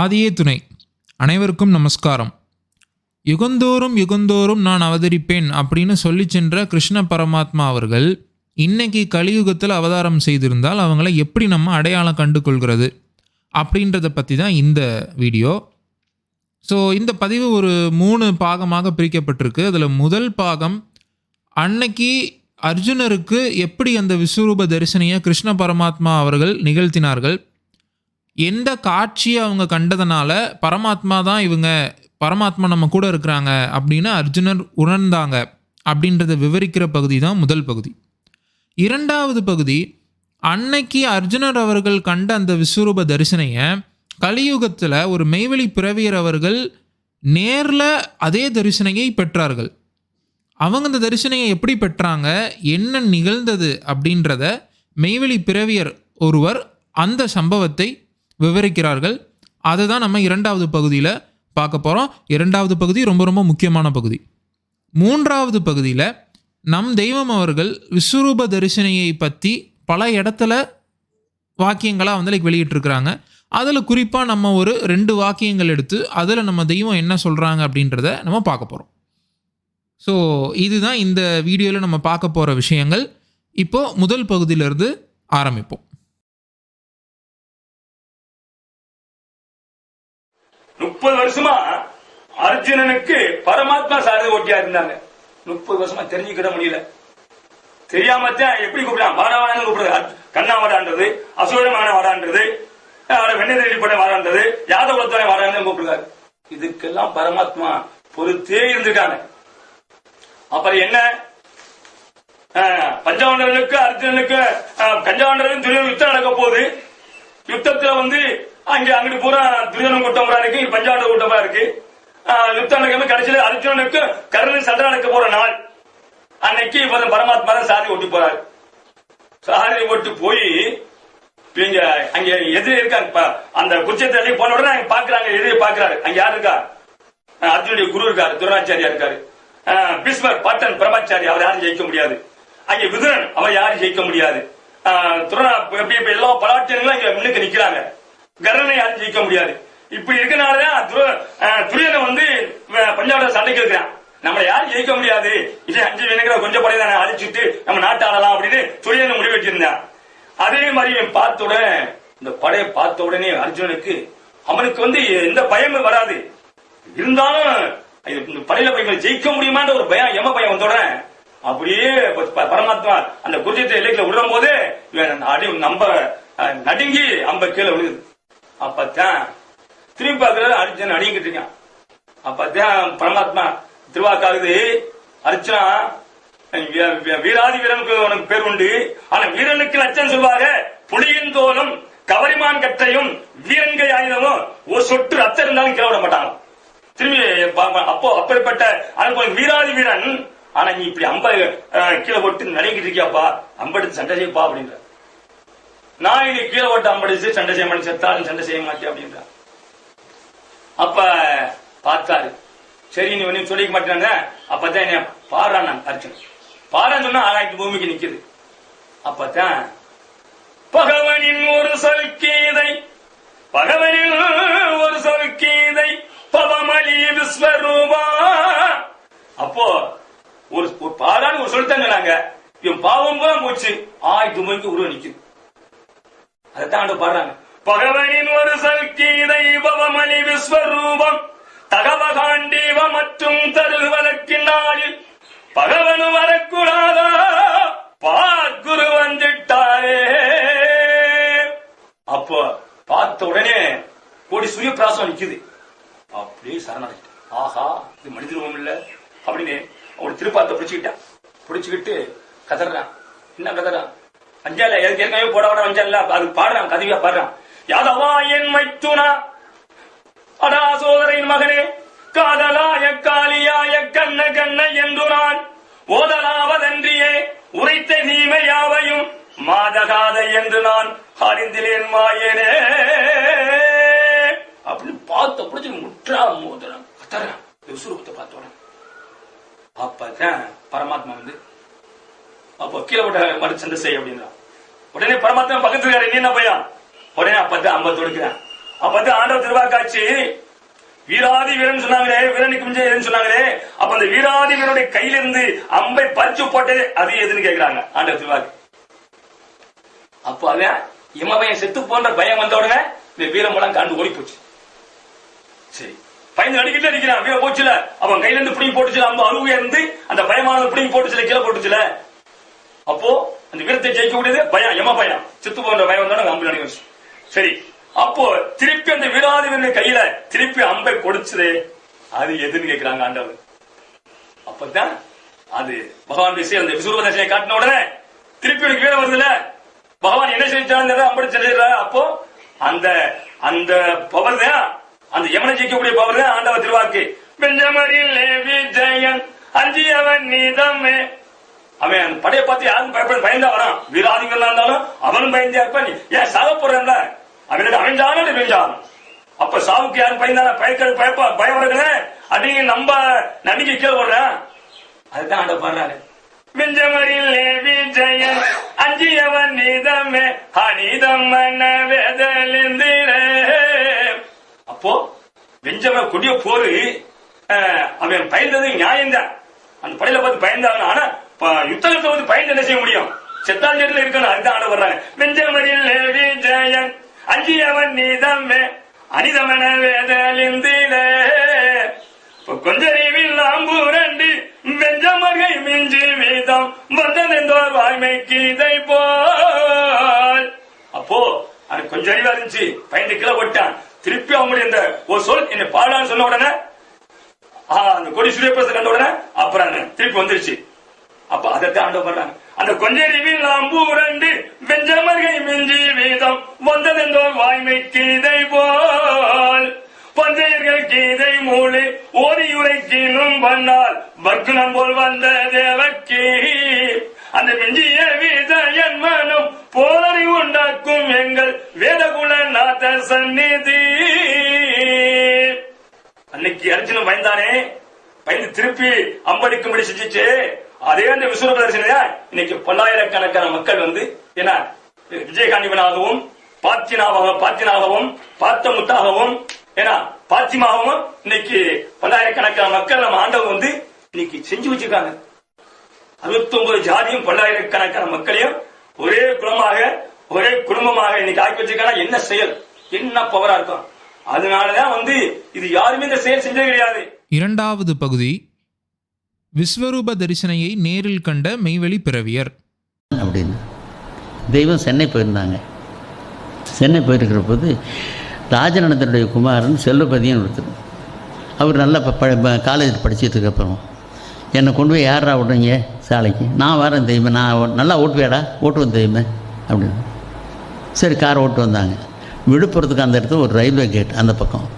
ஆதியே துணை. அனைவருக்கும் நமஸ்காரம். யுகந்தோறும் யுகந்தோறும் நான் அவதரிப்பேன் அப்படின்னு சொல்லி சென்ற கிருஷ்ண பரமாத்மா அவர்கள் இன்னைக்கு கலியுகத்தில் அவதாரம் செய்திருந்தால் அவங்கள எப்படி நம்ம அடையாளம் கண்டு கொள்கிறது அப்படின்றத பற்றி தான் இந்த வீடியோ. ஸோ இந்த பதிவு ஒரு மூணு பாகமாக பிரிக்கப்பட்டிருக்கு. அதில் முதல் பாகம் அன்னைக்கு அர்ஜுனருக்கு எப்படி அந்த விஸ்வரூப தரிசனையை கிருஷ்ண பரமாத்மா அவர்கள் நிகழ்த்தினார்கள்? எந்த காட்சியை அவங்க கண்டதுனால பரமாத்மா தான் இவங்க பரமாத்மா நம்ம கூட இருக்கிறாங்க அப்படின்னு அர்ஜுனர் உணர்ந்தாங்க அப்படின்றத விவரிக்கிற பகுதி தான் முதல் பகுதி. இரண்டாவது பகுதி அன்னைக்கு அர்ஜுனர் அவர்கள் கண்ட அந்த விஸ்வரூப தரிசனையை கலியுகத்தில் ஒரு மெய்வெளி பிறவியர் அவர்கள் நேரில் அதே தரிசனையை பெற்றார்கள். அவங்க அந்த தரிசனையை எப்படி பெற்றாங்க என்ன நிகழ்ந்தது அப்படின்றத மெய்வெளி பிறவியர் ஒருவர் அந்த சம்பவத்தை விவரிக்கிறார்கள். அதை தான் நம்ம இரண்டாவது பகுதியில் பார்க்க போகிறோம் இரண்டாவது பகுதி ரொம்ப ரொம்ப முக்கியமான பகுதி. மூன்றாவது பகுதியில் நம் தெய்வம் அவர்கள் விஸ்வரூப தரிசனையை பற்றி பல இடத்துல வாக்கியங்களாக வந்து லைக் வெளியிட்டிருக்கிறாங்க. அதில் குறிப்பாக நம்ம ஒரு ரெண்டு வாக்கியங்கள் எடுத்து அதில் நம்ம தெய்வம் என்ன சொல்கிறாங்க அப்படின்றத நம்ம பார்க்க போகிறோம் ஸோ இதுதான் இந்த வீடியோவில் நம்ம பார்க்க போகிற விஷயங்கள். இப்போது முதல் பகுதியிலேருந்து ஆரம்பிப்போம். முப்பது வருஷமா அர்ஜுனனுக்கு பரமாத்மா சாரதி ஓட்டியா இருந்தாங்க. முப்பது வருஷமா தெரிஞ்சுக்கிட முடியல. தெரியாம தான் எப்படி கூப்பிடான் வாடாவாடான்னு கூப்பிடுறது. கண்ணா வாடான்றது அசூரமான வாடான்றது வெண்ணெய் படம் வாடான்றது யாதவ வாடான்னு கூப்பிடுறாரு. இதுக்கெல்லாம் பரமாத்மா பொறுத்தே இருந்துட்டாங்க அப்புறம் என்ன? பஞ்சாவண்டர்களுக்கு அர்ஜுனனுக்கு பஞ்சாவண்டர்களும் யுத்தம் நடக்க போகுது. யுத்தத்துல வந்து அங்க அங்கிட்டு பூரா துரியோதன கூட்டமா இருக்கு பஞ்சாண்ட கூட்டமா இருக்கு. யுத்தம் நடக்க கடைசியில அர்ஜுனனுக்கு கருணன் சண்டை நடக்க போற நாள். அன்னைக்கு பரமாத்மா தான் சாதி ஓட்டி போறாரு. சாதி ஓட்டு போய் இங்க அங்க எதிரி இருக்காங்க அந்த குச்சத்தை போன உடனே அங்க பாக்குறாங்க எதிரி பாக்குறாரு. அங்க யாரு இருக்கா? அர்ஜுனுடைய குரு இருக்காரு துரோணாச்சாரியா இருக்காரு. பீஸ்மர் பாட்டன் பிரமாச்சாரி அவர் யாரும் ஜெயிக்க முடியாது. அங்கே விதுரன் அவர் யாரும் ஜெயிக்க முடியாது. எல்லா பலாட்டியங்களும் இங்க முன்னுக்கு நிக்கிறாங்க. கர்ணனை யாரும் ஜெயிக்க முடியாது. இப்படி இருக்கனாலதான் துரியனை வந்து பஞ்சாபோட சண்டைக்கு இருக்கிறான். நம்மளை யாரும் ஜெயிக்க முடியாது. இது அஞ்சு வேணுங்கிற கொஞ்சம் படையை அழிச்சிட்டு நம்ம நாட்டு ஆளலாம் அப்படின்னு துரியனை முடிவு வச்சிருந்தான் அதே மாதிரி பார்த்த உடனே இந்த படையை பார்த்த உடனே அர்ஜுனனுக்கு அவனுக்கு வந்து எந்த பயமும் வராது. இருந்தாலும் படையில போய் ஜெயிக்க முடியுமான்ற ஒரு பயம் எம பயம் வந்த உடனே அப்படியே பரமாத்மா அந்த குருஜத்தை எல்லைக்குள்ள விடும் போது நம்ம நடுங்கி அம்ப கீழே விழுது. அப்பத்தான் திரும்பி பார்க்கறது அர்ஜுன் அடிங்கிட்டு இருக்கான். அப்பத்தான் பரமாத்மா திருவாக்காகுது அர்ச்சனா வீராதி வீரனுக்கு உனக்கு பேர் உண்டு. ஆனா வீரனுக்கு லட்சம் சொல்வாங்க. புலியின் தோலும் கவரிமான் கற்றையும் வீரங்கை ஆயுதமும் ஒரு சொட்டு ரத்தம் இருந்தாலும் கீழே விட மாட்டாங்க. திரும்பி அப்போ அப்படிப்பட்ட அனுபவம் வீராதி வீரன் ஆனா நீ இப்படி அம்ப கீழே போட்டு நடிக்கிட்டு இருக்கியாப்பா. அம்படுத்து சண்டை செய்யப்பா அப்படின்ற நான் இனி கீழே ஓட்டம் அம்படிச்சு சண்டை செய்ய மாட்டேன் செத்தாலும் சண்டை செய்ய மாட்டேன் அப்படின்ற. அப்ப பார்த்தாரு. சரி நீ ஒன்னும் சொல்லிக்க மாட்டேங்க அப்பதான் என்ன பாடுறான் நான் அர்ச்சனை சொன்னா ஆறாயிரத்தி பூமிக்கு நிக்குது. அப்பதான் பகவனின் ஒரு சொல் கீதை பகவனின் ஒரு சொல் கீதை பவமளி விஸ்வரூபா. அப்போ ஒரு பாடான்னு ஒரு சொல்லிட்டாங்க இவன் பாவம் பூரா போச்சு. ஆயிரத்தி பூமிக்கு உருவ நிக்குது. அதைத்தான் பாடுறாங்க. பகவனின் ஒரு சல்கீதை பவமளி விஸ்வரூபம் தகவகாண்டீவ மற்றும் தருவதற்கின்றாலில் பகவனு வரக்கூடாதா? பார்க்குரு வந்துட்டாரே. அப்போ பார்த்த உடனே கோடி சூரிய பிராசம் நிக்குது. அப்படியே சரணடைட்டு ஆஹா இது மனித ரூபம் இல்ல அப்படின்னு அவரு திருப்பாத்த பிடிச்சுக்கிட்டான். பிடிச்சுக்கிட்டு கதறான். என்ன கதறான்? அஞ்சால ஏற்கனவே போட விட அஞ்சால அது பாடுறான் கதவியா பாடுறான். யாதவா என் மைத்துனா? அடா சோதரின் மகனே காதலாய காலியாய கண்ண கண்ண என்று நான் ஓதலாவதன்றியே உரைத்த நீமையாவையும் மாதகாத என்று நான் அறிந்திலேன் மாயனே. அப்படின்னு பார்த்த பிடிச்சி முற்றா மோதுறான் கத்துறான் விஸ்வரூபத்தை பார்த்தோட அப்பதான் பரமாத்மா வந்து அப்போ கீழே போட்ட மறு சண்டை செய்ய அப்படின்னா. உடனே பரமாத்மா பக்கத்துல இருக்காரு நீ என்ன பையன்? உடனே அப்பதான் அம்ப தொடுக்கிறான். அப்ப வந்து ஆண்டவர் திருவாக்காட்சி வீராதி வீரன் சொன்னாங்களே வீரனுக்கு மிஞ்ச வீரன் சொன்னாங்களே? அப்ப அந்த வீராதி வீரனுடைய கையிலிருந்து அம்பை பறிச்சு போட்டது அது எதுன்னு கேக்குறாங்க ஆண்டவர் திருவாக்கு. அப்போ அவன் இமபயம் செத்து போன்ற பயம் வந்த உடனே இந்த வீரமெல்லாம் கண்டு ஓடி போச்சு. சரி. பயந்து அடிக்கிட்டு அடிக்கிறான் வீர போச்சுல. அவன் கையில இருந்து பிடிங்கி போட்டுச்சுல. அம்ப அருவியா இருந்து அந்த பயமானது பிடிங்கி போட்டுச்சுல கீழே போட்டுச்சுல. அப்போ அந்த வீரத்தை ஜெயிக்கக்கூடியது பயம் எம பயம் சித்து போன்ற பயம் வந்தோட அம்பு அடிச்சு சரி அப்போ திருப்பி அந்த வீராதிபதியின் கையில திருப்பி அம்பை கொடுச்சது அது எதுன்னு கேட்கிறாங்க ஆண்டவர். அப்பதான் அது பகவான் பேசி அந்த விசுவ தசையை காட்டின உடனே திருப்பி எனக்கு வீரம் வருதுல பகவான் என்ன செஞ்சாலும் அம்படி செஞ்சிடற அப்போ அந்த அந்த பவர் தான் அந்த யமனை ஜெயிக்கக்கூடிய பவர் தான் ஆண்டவர் திருவாக்கு. பெஞ்சமரில் விஜயன் அஞ்சியவன் நீதமே. அவன் அந்த படையை பார்த்து யாரும் பயப்பட பயந்தா வரான். வீராதிகளா இருந்தாலும் அவனும் பயந்தே இருப்பான். நீ ஏன் சாக போறேன்ல? அவனுக்கு அவன் ஜானும் இவன் அப்ப சாவுக்கு யாரும் பயந்தான பயக்கிறது பயப்பா பயம் வருதுன்னு அடிங்க நம்ம நடிக்க கீழே போடுறேன். அதுதான் ஆண்ட பாடுறாரு. விஞ்சமரில் விஜயன் அஞ்சியவன் நீதமே ஹனிதம் மன வேதலிந்திரே. அப்போ வெஞ்சம கொடிய போரு அவன் பயந்தது நியாயம்தான். அந்த படையில பார்த்து பயந்தாங்க ஆனா யுத்தகத்தை வந்து பயன் என்ன செய்ய முடியும்? செத்தாஞ்சேரியில் இருக்கணும் அதுதான் ஆட வர்றாங்க வெஞ்சமரில் ஜெயன் அஞ்சியவன் நீதம் அனிதமன வேதலிந்திரே இப்ப கொஞ்சறிவில் அம்புரண்டு வெஞ்சமர்கை மிஞ்சி வீதம் வந்ததென்றோர் வாய்மைக்கு இதை போல். அப்போ அது கொஞ்சம் அறிவா இருந்துச்சு. பயந்து கீழே போட்டான் திருப்பி அவங்களுடைய இந்த ஒரு சொல் என்ன பாடான்னு சொன்ன உடனே அந்த கொடி சூரியபிரசன் கண்ட உடனே அப்புறம் திருப்பி வந்துருச்சு. அப்ப அதை ஆண்டவர் பண்றாங்க அந்த கொஞ்சறிவில் அம்புரண்டு வெஞ்சமர்கை மிஞ்சி வீதம் வந்ததென்றோ வாய்மை கீதை போல். பஞ்சையர்கள் கீதை மூளை ஓரியுரைக்கினும் பண்ணால் பக்குனம் போல் வந்த தேவக்கி. அந்த மிஞ்சிய வீதயன் மனம் போலறி உண்டாக்கும் எங்கள் வேதகுல நாத சந்நிதி. அன்னைக்கு அர்ஜுனன் பயந்தானே பயந்து திருப்பி அம்படிக்கும்படி செஞ்சிச்சு. அதே அந்த விஸ்வரூப தரிசனையா இன்னைக்கு பல்லாயிரக்கணக்கான மக்கள் வந்து என்ன விஜயகாண்டிவனாகவும் பாத்தினாகவும் பார்த்த முத்தாகவும் ஏன்னா பாத்திமாகவும் இன்னைக்கு பல்லாயிரக்கணக்கான மக்கள் நம்ம ஆண்டவங்க வந்து இன்னைக்கு செஞ்சு வச்சிருக்காங்க. அறுபத்தி ஒன்பது ஜாதியும் பல்லாயிரக்கணக்கான மக்களையும் ஒரே குலமாக ஒரே குடும்பமாக இன்னைக்கு ஆக்கி வச்சிருக்காங்க. என்ன செயல்? என்ன பவரா இருக்கும்? அதனாலதான் வந்து இது யாருமே இந்த செயல் செஞ்சது கிடையாது. இரண்டாவது பகுதி விஸ்வரூப தரிசனையை நேரில் கண்ட மெய்வெளி பிறவியர். அப்படின்னு. தெய்வம் சென்னை போயிருந்தாங்க. சென்னை போயிருக்கிற போது ராஜநந்தனுடைய குமாரன் செல்வபதியும் ஒருத்தர். அவர் நல்லா ப காலேஜ் படிச்சுட்டு இருக்கப்பறம் என்னை கொண்டு போய் யாரா விடுறீங்க சாலைக்கு? நான் வரேன் தெய்வமே நான் நல்லா ஓட்டுவேடா ஓட்டுவேன் தெய்வமே அப்படின்னு. சரி கார் ஓட்டு வந்தாங்க. விழுப்புரத்துக்கு அந்த இடத்துல ஒரு ரயில்வே கேட் அந்த பக்கம்.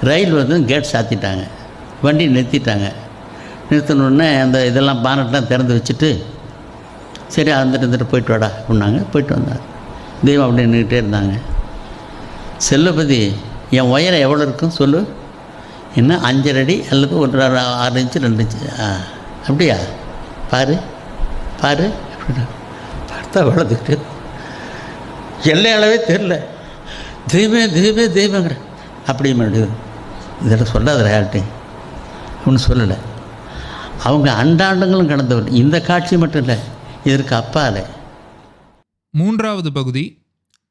ரயில் வந்து கேட் சாத்திட்டாங்க. வண்டி நிறுத்திட்டாங்க. நிறுத்தினோடனே அந்த இதெல்லாம் பானட்லாம் திறந்து வச்சுட்டு சரி அந்துட்டு இருந்துட்டு போயிட்டு வாடா அப்படின்னாங்க. போயிட்டு வந்தார் தெய்வம் அப்படி நின்றுக்கிட்டே இருந்தாங்க. செல்லபதி என் உயரம் எவ்வளோ இருக்கும்? சொல்லு. என்ன அஞ்சரை அடி அல்லது ஒரு ஆறு இன்ச்சு ரெண்டு இன்ச்சு. ஆ அப்படியா? பாரு பாரு அப்படின்னா பார்த்தா வளர்ந்துக்கிட்டு எல்லை அளவே தெரில தெய்வமே தெய்வமே தெய்வங்கிற. அப்படி மாட்டேது இதெல்லாம் சொல்லாத யார்கிட்டையும். ஒன்றும் சொல்லலை. அவங்க அண்டாண்டங்களும் கடந்தவர் இந்த காட்சி மட்டும் இல்லை இதற்கு அப்பால. மூன்றாவது பகுதி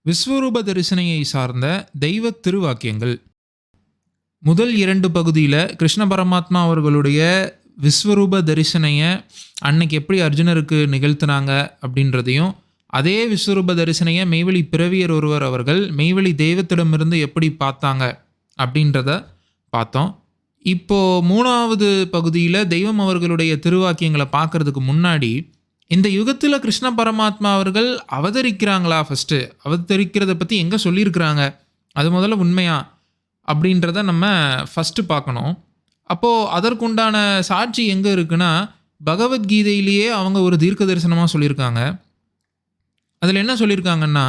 விஸ்வரூப தரிசனையை சார்ந்த தெய்வ திருவாக்கியங்கள். முதல் இரண்டு பகுதியில் கிருஷ்ண பரமாத்மா அவர்களுடைய விஸ்வரூப தரிசனையை அன்னைக்கு எப்படி அர்ஜுனருக்கு நிகழ்த்தினாங்க அப்படின்றதையும் அதே விஸ்வரூப தரிசனையை மெய்வெளி பிறவியர் ஒருவர் அவர்கள் மெய்வெளி தெய்வத்திடமிருந்து எப்படி பார்த்தாங்க அப்படின்றத பார்த்தோம். இப்போ மூணாவது பகுதியில் தெய்வம் அவர்களுடைய திருவாக்கியங்களை பார்க்கறதுக்கு முன்னாடி இந்த யுகத்தில் கிருஷ்ண பரமாத்மா அவர்கள் அவதரிக்கிறாங்களா ஃபஸ்ட்டு அவதரிக்கிறத பற்றி எங்கே சொல்லியிருக்கிறாங்க? அது முதல்ல உண்மையா? அப்படின்றத நம்ம ஃபஸ்ட்டு பார்க்கணும். அப்போது அதற்குண்டான சாட்சி எங்கே இருக்குன்னா பகவத்கீதையிலேயே அவங்க ஒரு தீர்க்க தரிசனமாக சொல்லியிருக்காங்க. அதில் என்ன சொல்லியிருக்காங்கன்னா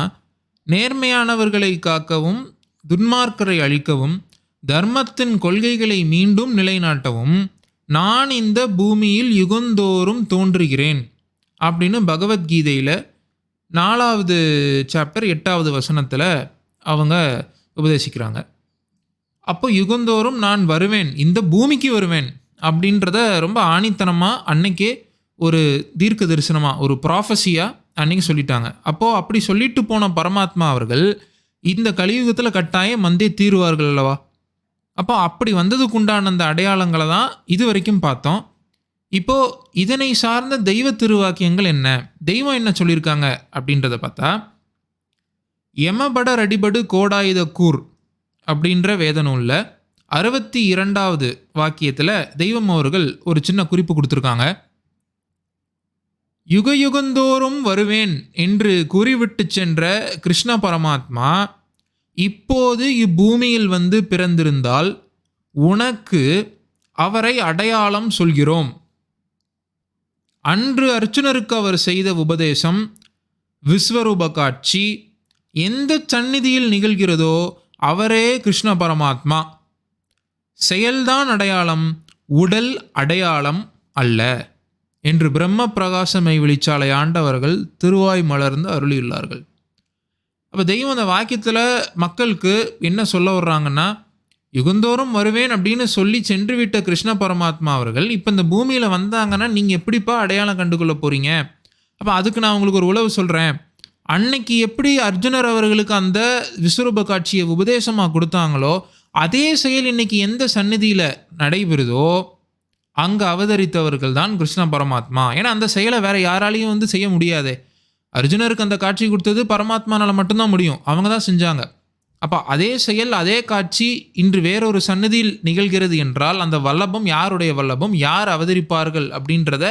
நேர்மையானவர்களை காக்கவும் துன்மார்க்கரை அழிக்கவும் தர்மத்தின் கொள்கைகளை மீண்டும் நிலைநாட்டவும் நான் இந்த பூமியில் யுகந்தோறும் தோன்றுகிறேன் அப்படின்னு பகவத்கீதையில் நாலாவது சாப்டர் எட்டாவது வசனத்தில் அவங்க உபதேசிக்கிறாங்க. அப்போ யுகந்தோறும் நான் வருவேன் இந்த பூமிக்கு வருவேன் அப்படின்றத ரொம்ப ஆணித்தனமாக அன்னைக்கே ஒரு தீர்க்க தரிசனமாக ஒரு ப்ராஃபஸியாக அன்னைக்கு சொல்லிட்டாங்க. அப்போது அப்படி சொல்லிட்டு போன பரமாத்மா அவர்கள் இந்த கலியுகத்தில் கட்டாயம் வந்தே தீருவார்கள் அல்லவா? அப்போ அப்படி வந்ததுக்கு உண்டான அந்த அடையாளங்களை தான் இது வரைக்கும் பார்த்தோம். இப்போது இதனை சார்ந்த தெய்வ திருவாக்கியங்கள் என்ன? தெய்வம் என்ன சொல்லியிருக்காங்க அப்படின்றத பார்த்தா எமபட ரடிபடு கோடாயுத கூர் அப்படின்ற வேத நூலில் அறுபத்தி இரண்டாவது வாக்கியத்தில் தெய்வம் அவர்கள் ஒரு சின்ன குறிப்பு கொடுத்துருக்காங்க. யுக யுகந்தோறும் வருவேன் என்று கூறிவிட்டு சென்ற கிருஷ்ண பரமாத்மா இப்போது இப்பூமியில் வந்து பிறந்திருந்தால் உனக்கு அவரை அடையாளம் சொல்கிறோம். அன்று அர்ச்சுனருக்கு அவர் செய்த உபதேசம் விஸ்வரூப காட்சி எந்த சந்நிதியில் நிகழ்கிறதோ அவரே கிருஷ்ண பரமாத்மா. செயல்தான் அடையாளம் உடல் அடையாளம் அல்ல என்று பிரம்ம பிரகாசமை வெளிச்சாலை ஆண்டவர்கள் திருவாய் மலர்ந்து அருளியுள்ளார்கள். அப்போ தெய்வம் அந்த வாக்கியத்தில் மக்களுக்கு என்ன சொல்ல வர்றாங்கன்னா யுகந்தோறும் வருவேன் அப்படின்னு சொல்லி சென்று விட்ட கிருஷ்ண பரமாத்மா அவர்கள் இப்போ இந்த பூமியில் வந்தாங்கன்னா நீங்கள் எப்படிப்பா அடையாளம் கண்டுகொள்ள போகிறீங்க அப்போ அதுக்கு நான் உங்களுக்கு ஒரு உழவு சொல்கிறேன் அன்னைக்கு எப்படி அர்ஜுனர் அவர்களுக்கு அந்த விஸ்வரூப காட்சியை உபதேசமாக கொடுத்தாங்களோ அதே செயல் இன்னைக்கு எந்த சந்நிதியில் நடைபெறுதோ அங்கே அவதரித்தவர்கள் தான் கிருஷ்ண பரமாத்மா. ஏன்னா அந்த செயலை வேற யாராலையும் வந்து செய்ய முடியாது. அர்ஜுனருக்கு அந்த காட்சி கொடுத்தது பரமாத்மானால் மட்டும்தான் முடியும். அவங்க தான் செஞ்சாங்க. அப்போ அதே செயல் அதே காட்சி இன்று வேறொரு சன்னதியில் நிகழ்கிறது என்றால் அந்த வல்லபம் யாருடைய வல்லபம்? யார் அவதரிப்பார்கள் அப்படின்றத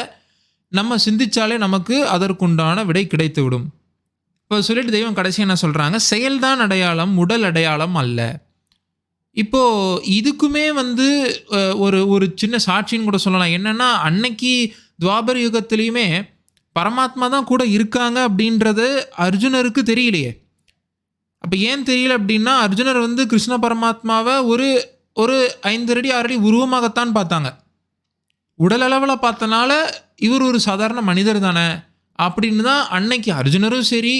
நம்ம சிந்திச்சாலே நமக்கு அதற்குண்டான விடை கிடைத்துவிடும். இப்போ சொல்லிட்டு தெய்வம் கடைசி என்ன சொல்கிறாங்க செயல்தான் அடையாளம் உடல் அடையாளம் அல்ல. இப்போது இதுக்குமே வந்து ஒரு ஒரு சின்ன சாட்சின்னு கூட சொல்லலாம். என்னென்னா அன்னைக்கு துவாபர யுகத்துலேயுமே பரமாத்மா தான் கூட இருக்காங்க அப்படின்றது அர்ஜுனருக்கு தெரியலையே. அப்போ ஏன் தெரியல அப்படின்னா அர்ஜுனர் வந்து கிருஷ்ண பரமாத்மாவை ஒரு ஒரு ஐந்து அடி ஆறு அடி உருவமாகத்தான் பார்த்தாங்க. உடல் அளவில் பார்த்தனால இவர் ஒரு சாதாரண மனிதர் தானே. அப்படின்னு தான் அன்னைக்கு அர்ஜுனரும் சரி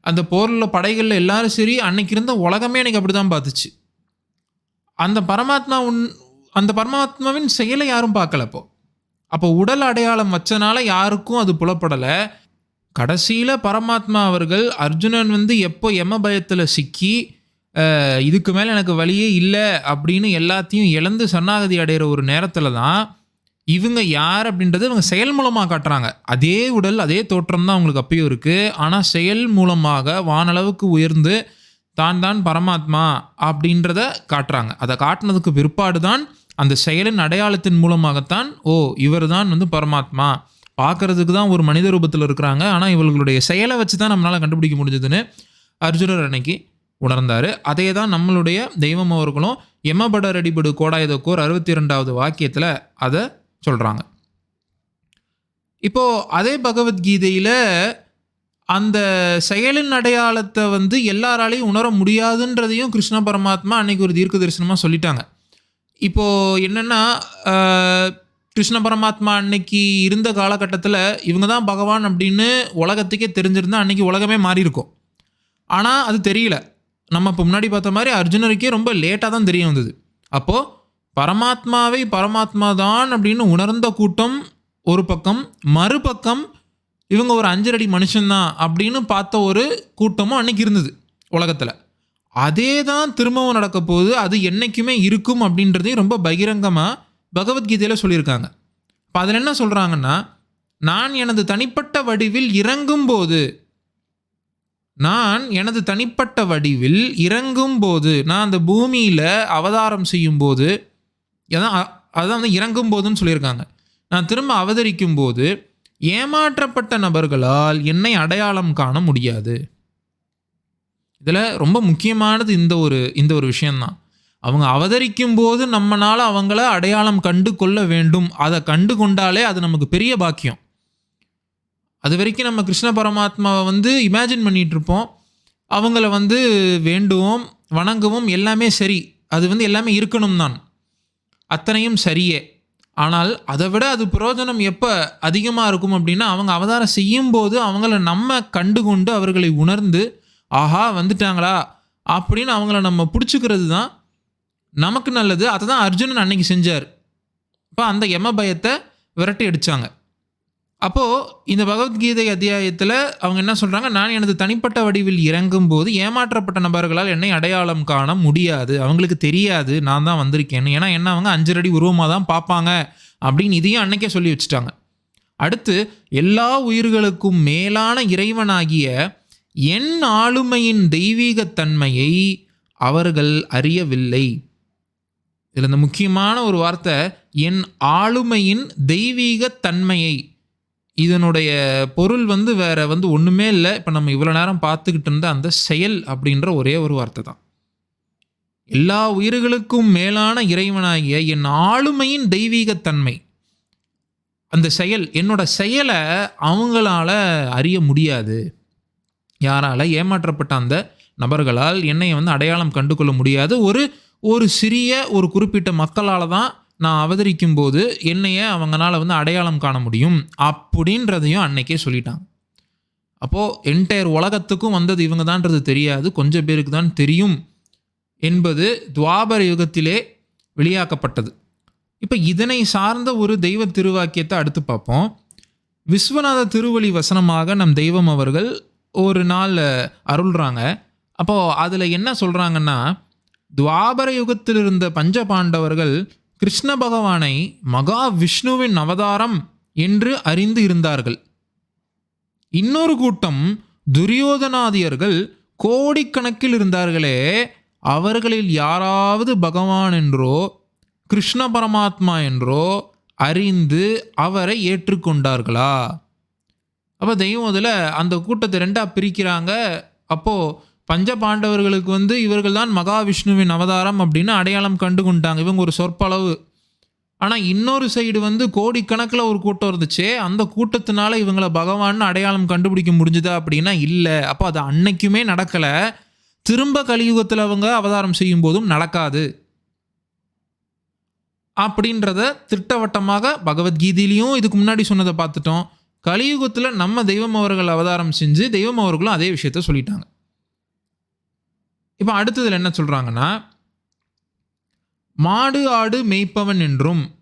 அந்த போரில் படைகளில் எல்லாரும் சரி அன்னைக்கு இருந்த உலகமே எனக்கு அப்படி தான் பார்த்துச்சு. அந்த பரமாத்மா உன் அந்த பரமாத்மாவின் செயலை யாரும் பார்க்கல அப்போ உடல் அடையாளம் வச்சனால யாருக்கும் அது புலப்படலை. கடைசியில் பரமாத்மா அவர்கள் அர்ஜுனன் வந்து எப்போ எம பயத்தில் சிக்கி இதுக்கு மேலே எனக்கு வழியே இல்லை அப்படின்னு எல்லாத்தையும் இழந்து சன்னாகதி அடைகிற ஒரு நேரத்தில் தான் இவங்க யார் அப்படின்றது இவங்க செயல் மூலமாக காட்டுறாங்க. அதே உடல் அதே தோற்றம் தான் அவங்களுக்கு அப்பயும் இருக்குது ஆனால் செயல் மூலமாக வானளவுக்கு உயர்ந்து தான் தான் பரமாத்மா அப்படின்றத காட்டுறாங்க. அதை காட்டினதுக்கு பிற்பாடு தான் அந்த செயலின் அடையாளத்தின் மூலமாகத்தான் ஓ இவர் தான் வந்து பரமாத்மா. பார்க்கறதுக்கு தான் ஒரு மனித ரூபத்தில் இருக்கிறாங்க. ஆனால் இவர்களுடைய செயலை வச்சு தான் நம்மளால் கண்டுபிடிக்க முடிஞ்சதுன்னு அர்ஜுனர் அன்னைக்கு உணர்ந்தார். அதே தான் நம்மளுடைய தெய்வம் அவர்களும் எமபட அடிபடு கோடாயுதக்கோர் அறுபத்தி ரெண்டாவது வாக்கியத்தில் அதை சொல்கிறாங்க இப்போது அதே பகவத்கீதையில் அந்த செயலின் அடையாளத்தை வந்து எல்லாராலையும் உணர முடியாதுன்றதையும் கிருஷ்ண பரமாத்மா அன்னைக்கு ஒரு தீர்க்க தரிசனமாக சொல்லிட்டாங்க. இப்போது என்னென்னா கிருஷ்ண பரமாத்மா அன்னைக்கு இருந்த காலகட்டத்தில் இவங்க தான் பகவான் அப்படின்னு உலகத்துக்கே தெரிஞ்சிருந்தால் அன்னைக்கு உலகமே மாறி இருக்கும் ஆனால் அது தெரியல. நம்ம இப்போ முன்னாடி பார்த்த மாதிரி அர்ஜுனருக்கே ரொம்ப லேட்டாக தான் தெரிய வந்தது. அப்போது பரமாத்மாவை பரமாத்மா தான் அப்படின்னு உணர்ந்த கூட்டம் ஒரு பக்கம் மறுபக்கம் இவங்க ஒரு அஞ்சரடி மனுஷன்தான் அப்படின்னு பார்த்த ஒரு கூட்டமும் அன்னைக்கு இருந்தது உலகத்தில். அதே தான் திரும்பவும் நடக்க போகுது அது என்றைக்குமே இருக்கும் அப்படின்றதையும் ரொம்ப பகிரங்கமாக பகவத்கீதையில் சொல்லியிருக்காங்க. இப்போ அதில் என்ன சொல்கிறாங்கன்னா நான் எனது தனிப்பட்ட வடிவில் இறங்கும்போது நான் எனது தனிப்பட்ட வடிவில் இறங்கும் போது நான் அந்த பூமியில் அவதாரம் செய்யும்போது அதான் அதான் வந்து இறங்கும் போதுன்னு சொல்லியிருக்காங்க. நான் திரும்ப அவதரிக்கும் போது ஏமாற்றப்பட்ட நபர்களால் என்னை அடையாளம் காண முடியாது. இதில் ரொம்ப முக்கியமானது இந்த ஒரு இந்த ஒரு விஷயந்தான் அவங்க அவதரிக்கும் போது நம்மளால் அவங்கள அடையாளம் கண்டு கொள்ள வேண்டும். அதை கண்டு கொண்டாலே அது நமக்கு பெரிய பாக்கியம். அது வரைக்கும் நம்ம கிருஷ்ண பரமாத்மாவை வந்து இமேஜின் பண்ணிகிட்ருப்போம் அவங்கள வந்து வேண்டுவோம் வணங்குவோம் எல்லாமே சரி. அது வந்து எல்லாமே இருக்கணும் தான். அத்தனையும் சரியே. ஆனால் அதை விட அது பிரயோஜனம் எப்போ அதிகமாக இருக்கும் அப்படின்னா அவங்க அவதாரம் செய்யும்போது அவங்கள நம்ம கண்டு கொண்டு அவர்களை உணர்ந்து ஆஹா வந்துட்டாங்களா? அப்படின்னு அவங்கள நம்ம பிடிச்சிக்கிறது தான் நமக்கு நல்லது. அதை தான் அர்ஜுனன் அன்னைக்கு செஞ்சார். இப்போ அந்த யம பயத்தை விரட்டி அடித்தாங்க அப்போது இந்த பகவத்கீதை அத்தியாயத்தில் அவங்க என்ன சொல்கிறாங்க நான் எனது தனிப்பட்ட வடிவில் இறங்கும்போது ஏமாற்றப்பட்ட நபர்களால் என்னை அடையாளம் காண முடியாது. அவங்களுக்கு தெரியாது. நான் தான் வந்திருக்கேன்னு ஏன்னா என்ன அவங்க அஞ்சரடி உருவமாக தான் பார்ப்பாங்க அப்படின்னு இதையும் அன்னைக்கே சொல்லி வச்சுட்டாங்க. அடுத்து எல்லா உயிர்களுக்கும் மேலான இறைவனாகிய என் ஆளுமையின் தெய்வீகத்தன்மையை அவர்கள் அறியவில்லை. இதில் இந்த முக்கியமான ஒரு வார்த்தை என் ஆளுமையின் தெய்வீகத்தன்மையை. இதனுடைய பொருள் வந்து வேற வந்து ஒன்றுமே இல்லை. இப்போ நம்ம இவ்வளோ நேரம் பார்த்துக்கிட்டு இருந்த அந்த செயல் அப்படின்ற ஒரே ஒரு வார்த்தை தான். எல்லா உயிர்களுக்கும் மேலான இறைவனாகிய என் ஆளுமையின் தெய்வீகத்தன்மை. அந்த செயல் என்னோட செயலை அவங்களால அறிய முடியாது. யாரால் ஏமாற்றப்பட்ட அந்த நபர்களால் என்னை வந்து அடையாளம் கண்டு கொள்ள முடியாது. ஒரு ஒரு சிறிய ஒரு குறிப்பிட்ட மக்களால் தான் நான் அவதரிக்கும் போது என்னைய அவங்களால வந்து அடையாளம் காண முடியும் அப்படின்றதையும் அன்னைக்கே சொல்லிட்டாங்க. அப்போது என்டையர் உலகத்துக்கும் வந்தது இவங்க தான்றது தெரியாது. கொஞ்சம் பேருக்கு தான் தெரியும் என்பது துவாபர யுகத்திலே வெளியாக்கப்பட்டது. இப்போ இதனை சார்ந்த ஒரு தெய்வ திருவாக்கியத்தை அடுத்து பார்ப்போம். விஸ்வநாத திருவழி வசனமாக நம் தெய்வம் அவர்கள் ஒரு நாள் அருள்றாங்க. அப்போது அதில் என்ன சொல்கிறாங்கன்னா துவாபர யுகத்தில் இருந்த பஞ்ச பாண்டவர்கள் கிருஷ்ண பகவானை மகா விஷ்ணுவின் அவதாரம் என்று அறிந்து இருந்தார்கள். இன்னொரு கூட்டம் துரியோதனாதியர்கள் கோடிக்கணக்கில் இருந்தார்களே அவர்களில் யாராவது பகவான் என்றோ கிருஷ்ண பரமாத்மா என்றோ அறிந்து அவரை ஏற்றுக்கொண்டார்களா? அப்போ தெய்வம் அதில் அந்த கூட்டத்தை ரெண்டாக பிரிக்கிறாங்க. அப்போது பஞ்ச பாண்டவர்களுக்கு வந்து இவர்கள் தான் மகாவிஷ்ணுவின் அவதாரம் அப்படின்னு அடையாளம் கண்டு கொண்டாங்க. இவங்க ஒரு சொற்பளவு. ஆனால் இன்னொரு சைடு வந்து கோடிக்கணக்கில் ஒரு கூட்டம் இருந்துச்சே. அந்த கூட்டத்தினால இவங்களை பகவான் அடையாளம் கண்டுபிடிக்க முடிஞ்சுதா அப்படின்னா இல்லை. அப்போ அது அன்னைக்குமே நடக்கலை. திரும்ப கலியுகத்தில் அவங்க அவதாரம் செய்யும் போதும் நடக்காது. அப்படின்றத திட்டவட்டமாக பகவத்கீதையிலையும் இதுக்கு முன்னாடி சொன்னதை பார்த்துட்டோம். கலியுகத்தில் நம்ம தெய்வம் அவர்கள் அவதாரம் செஞ்சு தெய்வம் அவர்களும் அதே விஷயத்த சொல்லிட்டாங்க. இப்போ அடுத்ததில் என்ன சொல்கிறாங்கன்னா மாடு ஆடு மேய்ப்பவன் என்றும்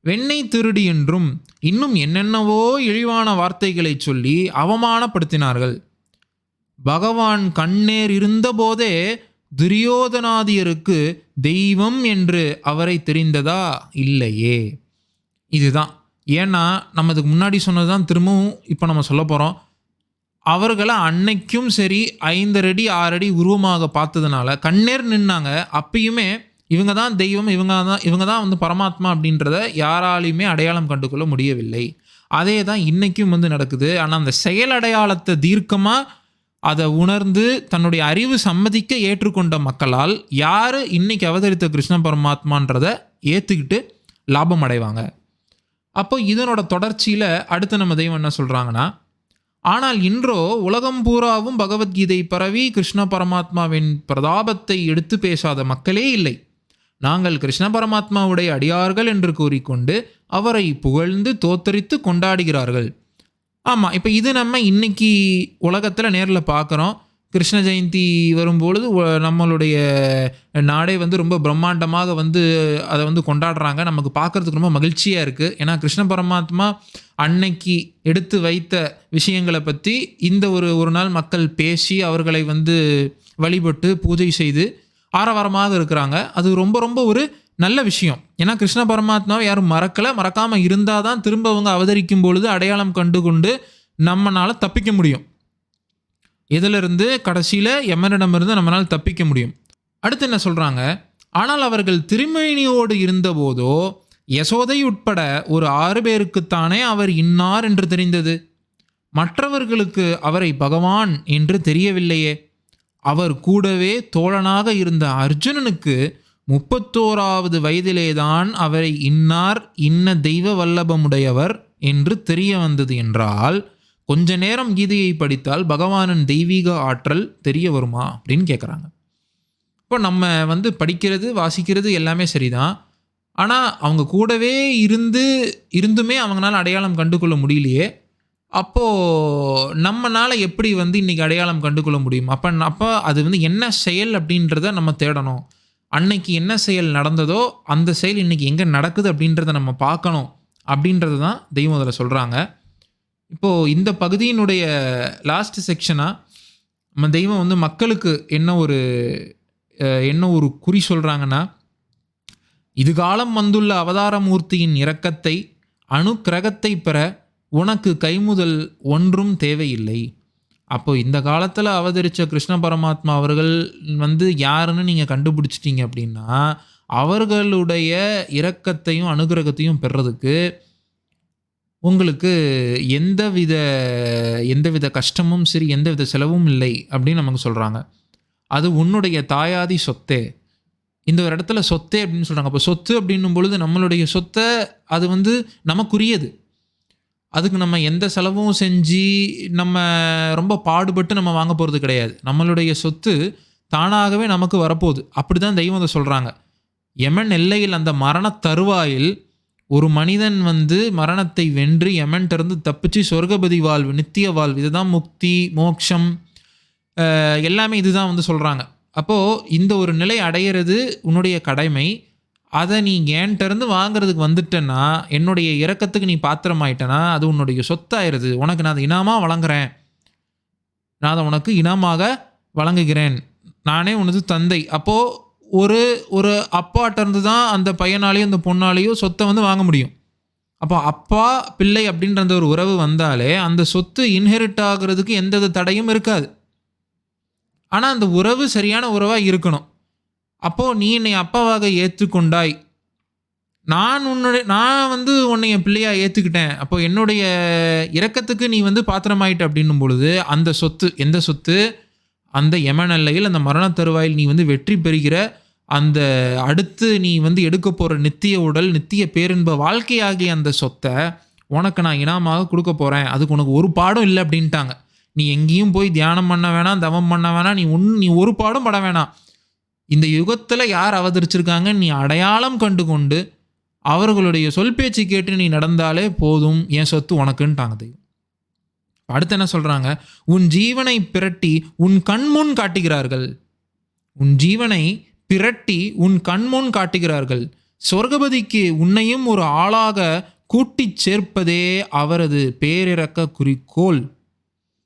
வெண்ணெய் திருடி என்றும் இன்னும் என்னென்னவோ இழிவான வார்த்தைகளை சொல்லி அவமானப்படுத்தினார்கள். பகவான் கண்ணேர் இருந்தபோதே துரியோதனாதியருக்கு தெய்வம் என்று அவரை தெரிந்ததா? இல்லையே. இதுதான். ஏன்னா நம்ம இதுக்கு முன்னாடி சொன்னது தான் திரும்பவும் இப்போ நம்ம சொல்ல போகிறோம் அவர்களை அன்னைக்கும் சரி ஐந்தரடி ஆறடி ஆறு அடி உருவமாக பார்த்ததுனால கண்ணேர் நின்னாங்க. அப்பயுமே இவங்க தான் தெய்வம் இவங்க தான் இவங்க தான் வந்து பரமாத்மா அப்படின்றத யாராலையுமே அடையாளம் கண்டுகொள்ள முடியவில்லை. அதே தான் இன்றைக்கும் வந்து நடக்குது. ஆனால் அந்த செயல் அடையாளத்தை தீர்க்கமாக அதை உணர்ந்து தன்னுடைய அறிவு சம்மதிக்க ஏற்றுக்கொண்ட மக்களால் யார் இன்னைக்கு அவதரித்த கிருஷ்ண பரமாத்மான்றதை ஏற்றுக்கிட்டு லாபம் அடைவாங்க. அப்போ இதனோட தொடர்ச்சியில் அடுத்து நம்ம தெய்வம் என்ன சொல்கிறாங்கன்னா ஆனால் இன்றோ உலகம் பூராவும் பகவத்கீதை பரவி கிருஷ்ண பரமாத்மாவின் பிரதாபத்தை எடுத்து பேசாத மக்களே இல்லை. நாங்கள் கிருஷ்ண பரமாத்மாவுடைய அடியார்கள் என்று கூறிக்கொண்டு அவரை புகழ்ந்து தோத்தரித்து கொண்டாடுகிறார்கள். ஆமாம் இப்போ இது நம்ம இன்னைக்கு உலகத்தில் நேரில் பார்க்குறோம் கிருஷ்ண ஜெயந்தி வரும்பொழுது நம்மளுடைய நாடே வந்து ரொம்ப பிரம்மாண்டமாக வந்து அதை வந்து கொண்டாடுறாங்க. நமக்கு பார்க்குறதுக்கு ரொம்ப மகிழ்ச்சியாக இருக்குது ஏன்னா கிருஷ்ண பரமாத்மா அன்னைக்கு எடுத்து வைத்த விஷயங்களை பற்றி இந்த ஒரு ஒரு நாள் மக்கள் பேசி அவர்களை வந்து வழிபட்டு பூஜை செய்து ஆரவாரமாக இருக்கிறாங்க. அது ரொம்ப ரொம்ப ஒரு நல்ல விஷயம். ஏன்னா கிருஷ்ண பரமாத்மாவை யாரும் மறக்கலை. மறக்காமல் இருந்தால் தான் திரும்ப அவங்க அவதரிக்கும் பொழுது அடையாளம் கண்டு கொண்டு நம்மளால் தப்பிக்க முடியும். இதிலிருந்து கடைசியில் எமனிடமிருந்து நம்மளால் தப்பிக்க முடியும். அடுத்து என்ன சொல்கிறாங்க ஆனால் அவர்கள் திருமேனியோடு இருந்தபோதோ யசோதை உட்பட ஒரு ஆறு பேருக்குத்தானே அவர் இன்னார் என்று தெரிந்தது. மற்றவர்களுக்கு அவரை பகவான் என்று தெரியவில்லையே. அவர் கூடவே தோழனாக இருந்த அர்ஜுனனுக்கு முப்பத்தோராவது வயதிலேதான் அவரை இன்னார் இன்ன தெய்வ வல்லபமுடையவர் என்று தெரிய வந்தது என்றால் கொஞ்ச நேரம் கீதையை படித்தால் பகவானின் தெய்வீக ஆற்றல் தெரிய வருமா அப்படின்னு கேட்குறாங்க இப்போ நம்ம வந்து படிக்கிறது வாசிக்கிறது எல்லாமே சரிதான். ஆனால் அவங்க கூடவே இருந்து இருந்துமே அவங்களால அடையாளம் கண்டுகொள்ள முடியலையே. அப்போது நம்மளால் எப்படி வந்து இன்றைக்கி அடையாளம் கண்டுகொள்ள முடியும்? அப்போ அப்போ அது வந்து என்ன செயல் அப்படின்றத நம்ம தேடணும். அன்னைக்கு என்ன செயல் நடந்ததோ அந்த செயல் இன்றைக்கி எங்கே நடக்குது அப்படின்றத நம்ம பார்க்கணும் அப்படின்றது தான் தெய்வம் அதில் சொல்கிறாங்க இப்போது இந்த பகுதியினுடைய லாஸ்ட் செக்ஷனாக நம்ம தெய்வம் வந்து மக்களுக்கு என்ன ஒரு என்ன ஒரு குறி சொல்கிறாங்கன்னா இதுகாலம் வந்துள்ள அவதாரமூர்த்தியின் இரக்கத்தை அணுக்கிரகத்தை பெற உனக்கு கைமுதல் ஒன்றும் தேவையில்லை. அப்போ இந்த காலத்தில் அவதரித்த கிருஷ்ண பரமாத்மா அவர்கள் வந்து யாருன்னு நீங்கள் கண்டுபிடிச்சிட்டிங்க அப்படின்னா அவர்களுடைய இரக்கத்தையும் அனுகிரகத்தையும் பெறதுக்கு உங்களுக்கு எந்தவித எந்தவித கஷ்டமும் சரி எந்தவித செலவும் இல்லை அப்படின்னு நமக்கு சொல்கிறாங்க அது உன்னுடைய தாயாதி சொத்தே. இந்த ஒரு இடத்துல சொத்தே அப்படின்னு சொல்கிறாங்க அப்போ சொத்து அப்படின்னும் பொழுது நம்மளுடைய சொத்தை அது வந்து நமக்குரியது. அதுக்கு நம்ம எந்த செலவும் செஞ்சு நம்ம ரொம்ப பாடுபட்டு நம்ம வாங்க போகிறது கிடையாது. நம்மளுடைய சொத்து தானாகவே நமக்கு வரப்போகுது. அப்படி தான் தெய்வம் அதை சொல்கிறாங்க யமன் எல்லையில் அந்த மரண தருவாயில் ஒரு மனிதன் வந்து மரணத்தை வென்று யமன்கிட்டருந்து தப்பிச்சு சொர்க்கபதி வாழ்வு நித்திய வாழ்வு இதுதான் முக்தி மோட்சம் எல்லாமே இதுதான் வந்து சொல்கிறாங்க அப்போது இந்த ஒரு நிலை அடையிறது உன்னுடைய கடமை. அதை நீ ஏன்ட்டருந்து வாங்குறதுக்கு வந்துட்டேன்னா என்னுடைய இறக்கத்துக்கு நீ பாத்திரமாயிட்டனா அது உன்னுடைய சொத்தாயிருது. உனக்கு நான் அதை இனமாக வழங்குறேன். நான் அதை உனக்கு இனமாக வழங்குகிறேன். நானே உனது தந்தை. அப்போது ஒரு ஒரு அப்பாட்டேருந்து தான் அந்த பையனாலேயும் அந்த பொண்ணாலேயோ சொத்தை வந்து வாங்க முடியும். அப்போ அப்பா பிள்ளை அப்படின்ற அந்த ஒரு உறவு வந்தாலே அந்த சொத்து இன்ஹெரிட் ஆகிறதுக்கு எந்த தடையும் இருக்காது. ஆனால் அந்த உறவு சரியான உறவாக இருக்கணும். அப்போது நீ என்னை அப்பாவாக ஏற்றுக்கொண்டாய். நான் உன்னுடைய நான் வந்து உன்னை என் பிள்ளையாக ஏற்றுக்கிட்டேன் அப்போ என்னுடைய இறக்கத்துக்கு நீ வந்து பாத்திரமாயிட்ட அப்படின்னும் பொழுது அந்த சொத்து எந்த சொத்து? அந்த யமநல்லையில் அந்த மரண தருவாயில் நீ வந்து வெற்றி பெறுகிற அந்த அடுத்து நீ வந்து எடுக்க போகிற நித்திய உடல் நித்திய பேரின்ப வாழ்க்கையாகிய அந்த சொத்தை உனக்கு நான் இனாமாக கொடுக்க போகிறேன் அதுக்கு உனக்கு ஒரு பாடம் இல்லை அப்படின்ட்டாங்க. நீ எங்கேயும் போய் தியானம் பண்ண வேணாம் தவம் பண்ண வேணாம் நீ ஒன் நீ ஒரு பாடம் பட வேணாம். இந்த யுகத்தில் யார் அவதரிச்சிருக்காங்க நீ அடையாளம் கண்டு கொண்டு அவர்களுடைய சொல் பேச்சு கேட்டு நீ நடந்தாலே போதும் என் சொத்து உனக்குன்ட்டாங்க தெய்வம். அடுத்து என்ன சொல்கிறாங்க உன் ஜீவனை பிரட்டி உன் கண்முன் காட்டுகிறார்கள். உன் ஜீவனை பிரட்டி உன் கண்முன் காட்டுகிறார்கள். சொர்க்கபதிக்கு உன்னையும் ஒரு ஆளாக கூட்டிச் சேர்ப்பதே அவரது பேரிறக்க குறிக்கோள்.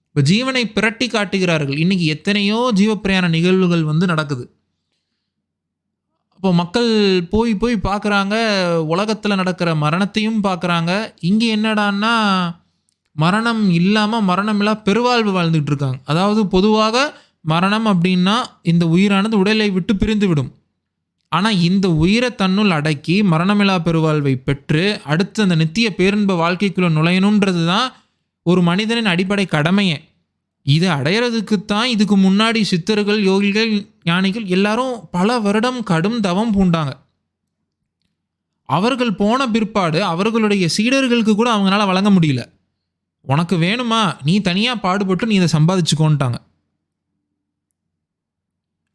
இப்போ ஜீவனை பிரட்டி காட்டுகிறார்கள். இன்னைக்கு எத்தனையோ ஜீவப்பிரயாண நிகழ்வுகள் வந்து நடக்குது. இப்போ மக்கள் போய் போய் பார்க்குறாங்க. உலகத்தில் நடக்கிற மரணத்தையும் பார்க்குறாங்க. இங்கே என்னடான்னா மரணம் இல்லாமல் மரணமில்லா பெருவாழ்வு வாழ்ந்துகிட்டு இருக்காங்க அதாவது பொதுவாக மரணம் அப்படின்னா இந்த உயிரானது உடலை விட்டு பிரிந்து விடும் ஆனால் இந்த உயிரை தன்னுள் அடக்கி மரணமில்லா பெருவாழ்வை பெற்று அடுத்து அந்த நித்திய பேரின்ப வாழ்க்கைக்குள்ளே நுழையணுன்றது தான் ஒரு மனிதனின் அடிப்படை கடமையே. இதை அடையிறதுக்கு தான் இதுக்கு முன்னாடி சித்தர்கள் யோகிகள் ஞானிகள் எல்லாரும் பல வருடம் கடும் தவம் பூண்டாங்க. அவர்கள் போன பிற்பாடு அவர்களுடைய சீடர்களுக்கு கூட அவங்களால வழங்க முடியல. உனக்கு வேணுமா? நீ தனியாக பாடுபட்டு நீ இதை சம்பாதிச்சுக்கோன்ட்டாங்க.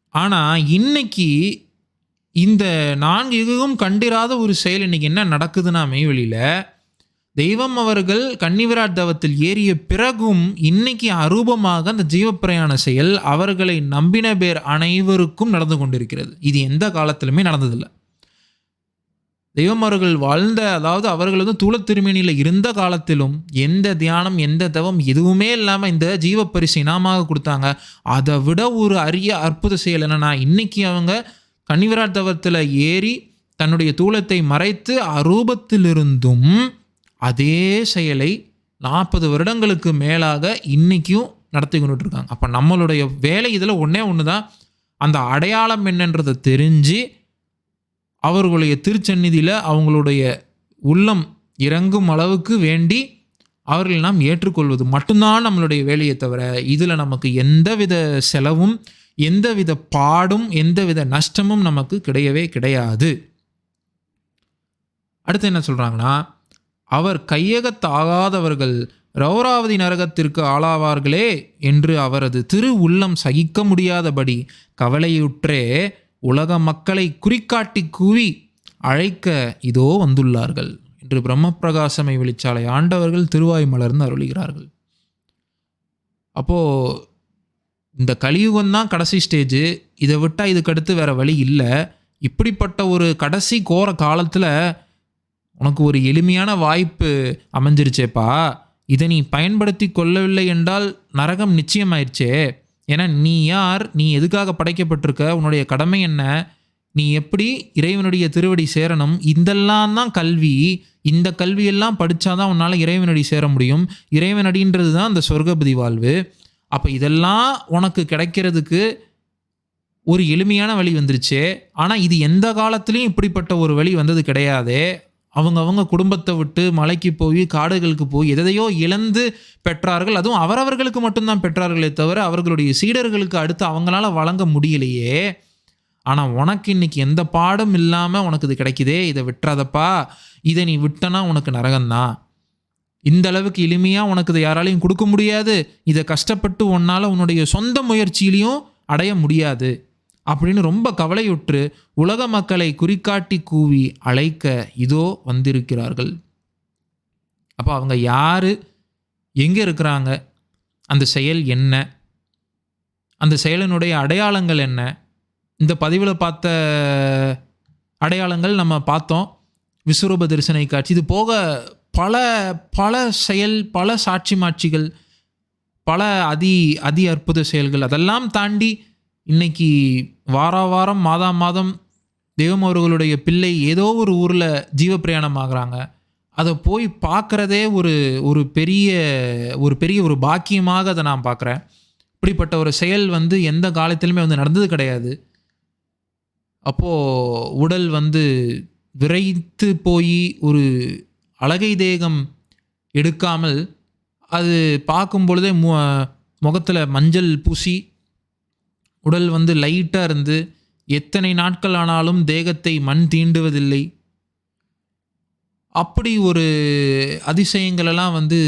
ஆனால் இன்னைக்கு இந்த நான்கு யுகமும் கண்டிராத ஒரு செயல் இன்னைக்கு என்ன நடக்குதுன்னா மெய்வெளியில் தெய்வம் அவர்கள் கன்னிவிராட் தவத்தில் ஏறிய பிறகும் இன்னைக்கு அரூபமாக அந்த ஜீவப்பிரயாண செயல் அவர்களை நம்பின பேர் அனைவருக்கும் நடந்து கொண்டிருக்கிறது. இது எந்த காலத்திலுமே நடந்ததில்லை. தெய்வம் அவர்கள் வாழ்ந்த அதாவது அவர்கள் வந்து தூள திருமேனியில் இருந்த காலத்திலும் எந்த தியானம் எந்த தவம் எதுவுமே இல்லாமல் இந்த ஜீவ பரிசு இனாமாக கொடுத்தாங்க. அதை விட ஒரு அரிய அற்புத செயல் என்னென்னா இன்னைக்கு அவங்க கன்னிவிராட் தவத்தில் ஏறி தன்னுடைய தூளத்தை மறைத்து அரூபத்திலிருந்தும் அதே செயலை நாற்பது வருடங்களுக்கு மேலாக இன்றைக்கும் நடத்தி கொண்டுட்டு இருக்காங்க அப்போ நம்மளுடைய வேலை இதில் ஒன்றே ஒன்று தான் அந்த அடையாளம் என்னன்றதை தெரிஞ்சு அவர்களுடைய திருச்சந்நிதியில் அவங்களுடைய உள்ளம் இறங்கும் அளவுக்கு வேண்டி அவர்களை நாம் ஏற்றுக்கொள்வது மட்டும்தான் நம்மளுடைய வேலையை தவிர இதில் நமக்கு எந்தவித செலவும் எந்தவித பாடும் எந்தவித நஷ்டமும் நமக்கு கிடையவே கிடையாது. அடுத்து என்ன சொல்கிறாங்கன்னா அவர் கையகத்தாகாதவர்கள் ரௌராவதி நரகத்திற்கு ஆளாவார்களே என்று அவரது திரு உள்ளம் சகிக்க முடியாதபடி கவலையுற்றே உலக மக்களை குறிக்காட்டி கூவி அழைக்க இதோ வந்துள்ளார்கள் என்று பிரம்மப்பிரகாசமை வெளிச்சாலை ஆண்டவர்கள் திருவாய் மலர்ந்து அருளுகிறார்கள். அப்போது இந்த கலியுகம் தான் கடைசி ஸ்டேஜு இதை விட்டால் இதுக்கு அடுத்து வேறு வழி இல்லை. இப்படிப்பட்ட ஒரு கடைசி கோர காலத்தில் உனக்கு ஒரு எளிமையான வாய்ப்பு அமைஞ்சிருச்சேப்பா. இதை நீ பயன்படுத்தி கொள்ளவில்லை என்றால் நரகம் நிச்சயமாயிருச்சே. ஏன்னா நீ யார்? நீ எதுக்காக படைக்கப்பட்டிருக்க? உன்னுடைய கடமை என்ன? நீ எப்படி இறைவனுடைய திருவடி சேரணும்? இதெல்லாம் தான் கல்வி. இந்த கல்வியெல்லாம் படித்தாதான் உன்னால் இறைவனடி சேர முடியும். இறைவனடின்றது தான் அந்த சொர்க்கபதி வாழ்வு. அப்போ இதெல்லாம் உனக்கு கிடைக்கிறதுக்கு ஒரு எளிமையான வழி வந்துருச்சு. ஆனால் இது எந்த காலத்துலேயும் இப்படிப்பட்ட ஒரு வழி வந்தது கிடையாது. அவங்க அவங்க குடும்பத்தை விட்டு மலைக்கு போய் காடுகளுக்கு போய் எதையோ இழந்து பெற்றார்கள். அதுவும் அவரவர்களுக்கு மட்டும்தான் பெற்றார்களே தவிர அவர்களுடைய சீடர்களுக்கு அடுத்து அவங்களால வழங்க முடியலையே. ஆனால் உனக்கு இன்னைக்கு எந்த பாடும் இல்லாமல் உனக்கு இது கிடைக்குதே இதை விட்டுறாதப்பா. இதை நீ விட்டனா உனக்கு நரகம்தான். இந்த அளவுக்கு எளிமையாக உனக்கு இதை யாராலையும் கொடுக்க முடியாது. இதை கஷ்டப்பட்டு உன்னால் உன்னுடைய சொந்த முயற்சியிலையும் அடைய முடியாது. அப்படின்னு ரொம்ப கவலையுற்று உலக மக்களை குறிக்காட்டி கூவி அழைக்க இதோ வந்திருக்கிறார்கள். அப்போ அவங்க யார்? எங்கே இருக்கிறாங்க? அந்த செயல் என்ன? அந்த செயலினுடைய அடையாளங்கள் என்ன? இந்த பதிவில் பார்த்த அடையாளங்கள் நம்ம பார்த்தோம். விஸ்வரூப தரிசனை காட்சி. இது போக பல பல செயல் பல சாட்சி மாட்சிகள் பல அதி அதி அற்புத செயல்கள் அதெல்லாம் தாண்டி இன்னைக்கு வாரா வாரம் மாதா மாதம் தெய்வம் அவர்களுடைய பிள்ளை ஏதோ ஒரு ஊரில் ஜீவப்பிரயாணம் ஆகிறாங்க. அதை போய் பார்க்குறதே ஒரு ஒரு பெரிய ஒரு பெரிய ஒரு பாக்கியமாக அதை நான் பார்க்குறேன். இப்படிப்பட்ட ஒரு செயல் வந்து எந்த காலத்திலுமே வந்து நடந்தது கிடையாது. அப்போது உடல் வந்து விரைத்து போய் ஒரு அழகை தேகம் எடுக்காமல் அது பார்க்கும் பொழுதே மு முகத்தில் மஞ்சள் பூசி உடல் வந்து லைட்டாக இருந்து எத்தனை நாட்கள் ஆனாலும் தேகத்தை மண் தீண்டுவதில்லை. அப்படி ஒரு அதிசயங்களெல்லாம் வந்து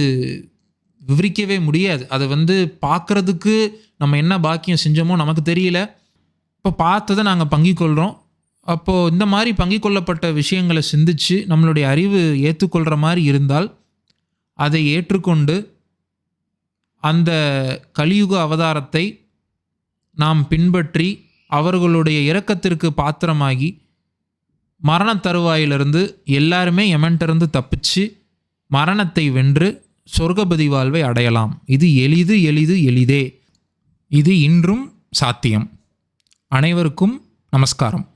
விவரிக்கவே முடியாது. அதை வந்து பார்க்குறதுக்கு நம்ம என்ன பாக்கியம் செஞ்சோமோ நமக்கு தெரியல. இப்போ பார்த்ததை நாங்கள் பங்கிக்கொள்கிறோம் அப்போது இந்த மாதிரி பங்கிக்கொள்ளப்பட்ட விஷயங்களை சிந்திச்சு நம்மளுடைய அறிவு ஏற்றுக்கொள்கிற மாதிரி இருந்தால் அதை ஏற்றுக்கொண்டு அந்த கலியுக அவதாரத்தை நாம் பின்பற்றி அவர்களுடைய இரக்கத்திற்கு பாத்திரமாகி மரண தருவாயிலிருந்து எல்லாருமே எமன்ட்டிருந்து தப்பிச்சு மரணத்தை வென்று சொர்க்கபதி வாழ்வை அடையலாம். இது எளிது எளிது எளிதே. இது இன்றும் சாத்தியம். அனைவருக்கும் நமஸ்காரம்.